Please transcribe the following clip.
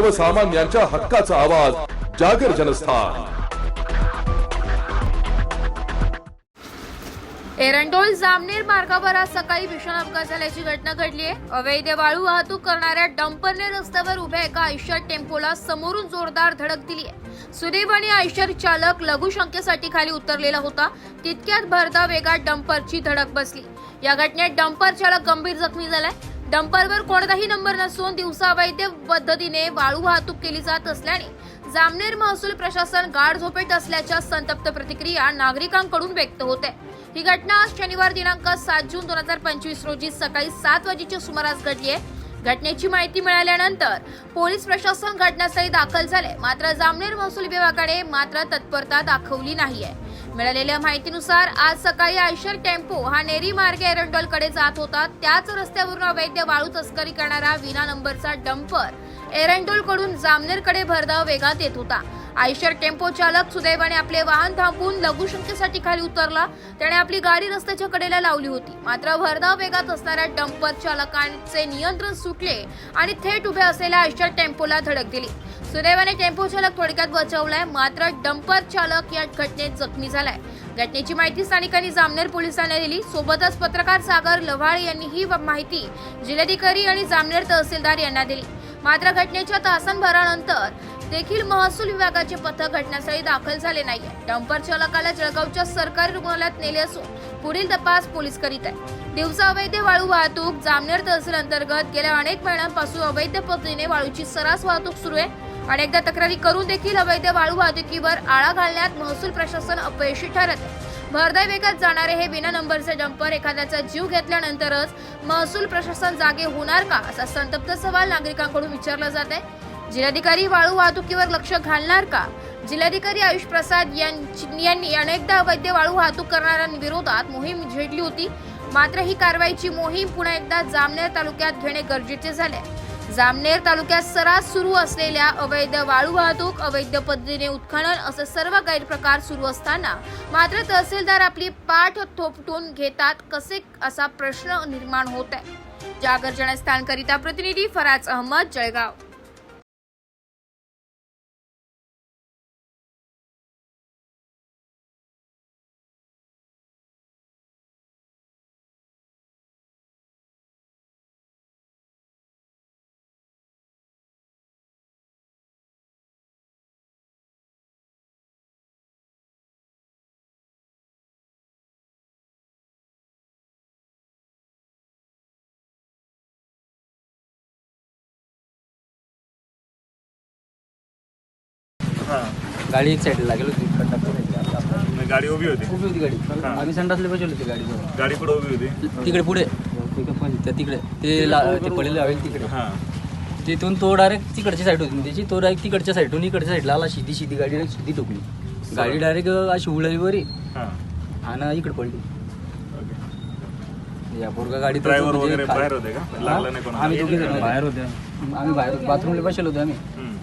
सर्वसामान्यांच्या हक्काचा आवाज जागर जनस्थान. एरंडोल जामनेर मार्गावर आज सकाळी भीषण अपघात झाल्याची घटना घडली आहे. अवैध वाळू वाहतूक करणाऱ्या डंपरने रस्त्यावर उभ्या एका आयशर टेम्पोला समोरून जोरदार धडक दिली आहे. सुदैव आणि आयशर चालक लघुशंकेसाठी खाली उतरलेला होता. तितक्यात भरदा वेगात डंपरची धडक बसली. या घटनेत डंपर चालक गंभीर जखमी झालाय. डंपरवर कोणताही नंबर नसून दिवसा वैद्य पद्धतीने वाळू वाहतूक केली जात असल्याने जामनेर महसूल प्रशासन गाढ झोपेत असल्याच्या संतप्त प्रतिक्रिया नागरिकांकडून व्यक्त होते. ही घटना आज शनिवार दिनांक सात जून दोन हजार पंचवीस रोजी सकाळी सात वाजेच्या सुमारास घडली आहे. घटनेची माहिती मिळाल्यानंतर पोलीस प्रशासन घटनास्थळी दाखल झाले. मात्र जामनेर महसूल विभागाने मात्र तत्परता दाखवली नाहीये. मिळालेल्या माहितीनुसार आज सकाळी आयशर टेम्पो हा नेरी मार्गे एरंडोलकडे जात होता. त्याच रस्त्यावरून अवैध वाळू तस्करी करणारा विना नंबरचा डंपर एरंडोलकडून जामनेरकडे भरधाव वेगात येत होता. आयशर टेम्पो चालक सुदैवाने आपले वाहन थांबवून लघुशंकेसाठी खाली उतरला. त्याने आपली गाडी रस्त्याच्या कडेला लावली होती. मात्र भरधाव वेगात असणाऱ्या डंपर चालकांचे नियंत्रण सुटले आणि थेट उभे असलेल्या आयशर टेम्पोला धडक दिली. सुदैवाने टेम्पो चालक थोडक्यात बचावलाय मात्र डंपर चालक या घटनेत जखमी झालाय. घटनेची माहिती स्थानिकांनी जामनेर पोलिसांना दिली. सोबतच पत्रकार सागर लव्हाळे यांनी ही माहिती जिल्हाधिकारी आणि जामनेर तहसीलदार यांना दिली. मात्र घटनेच्या तासांभरानंतर देखील महसूल विभागाचे पथक घटनास्थळी दाखल झाले नाहीये. डंपर चालकाला जळगावच्या सरकारी रुग्णालयात नेले असून पुढील तपास पोलीस करीत आहे दिवसा अवैध वाळू वाहतूक जामनेर तहसील अंतर्गत गेल्या अनेक महिन्यांपासून अवैध पद्धतीने वाळूची सरास वाहतूक सुरू आहे. अनेकदा तक्रारी करून देखील अवैध वाळू वाहतुकीवर आळा घालण्यात महसूल प्रशासन अपयशी ठरत. आहे वेगात जाणारे हे विना नंबरचे डंपर एखाद्याचा जीव घेतल्यानंतरच महसूल प्रशासन जागे होणार का असा संतप्त सवाल नागरिकांकडून विचारला जात आहे जिल्हाधिकारी वाळू वाहतुकीवर लक्ष घालणार का? जिल्हाधिकारी आयुष प्रसाद यांनी अनेकदा अवैध वाळू वाहतूक करणाऱ्यांविरोधात मोहीम झेडली होती. मात्र ही कारवाईची मोहीम पुन्हा एकदा जामनेर तालुक्यात घेणे गरजेचे झाले जामनेर तालुक्यात सरास सुरू असलेल्या अवैध वाळू वाहतूक अवैध पद्धतीने उत्खनन असे सर्व गैरप्रकार सुरू असताना मात्र तहसीलदार आपली पाठ थोपटून घेतात कसे असा प्रश्न निर्माण होत आहे. जागर जनस्थानकरिता प्रतिनिधी फराज अहमद जळगाव. गाडी एक साईडला लागेल होती कंडक्टर मग गाडी उभी होती. उभी होती गाडी. आम्ही संडासले बसवली होती गाडी गाडी कुठं उभी होती. तिकडे पुढे. त्या तिकडे. ते ला ते पडलेले हवेल तिकडे. हां. तिथून तो डायरेक्ट तिकडची साईड होती. त्याची तो डायरेक्ट तिकडच्या साईडून इकडच्या साईडला आला शिदी शिदी गाडी डायरेक्ट शिदी टोकली. गाडी डायरेक्ट अशी उडली वरी हां. आणि इकडे पडली. ओके. या पोरगा गाडी ड्रायव्हर वगैरे बाहेर होते का? लागलं नाही कोणाला. आम्ही दोघे बाहेर होते. आम्ही बाहेर बाथरूमला बसलो होतो आम्ही. हम्म.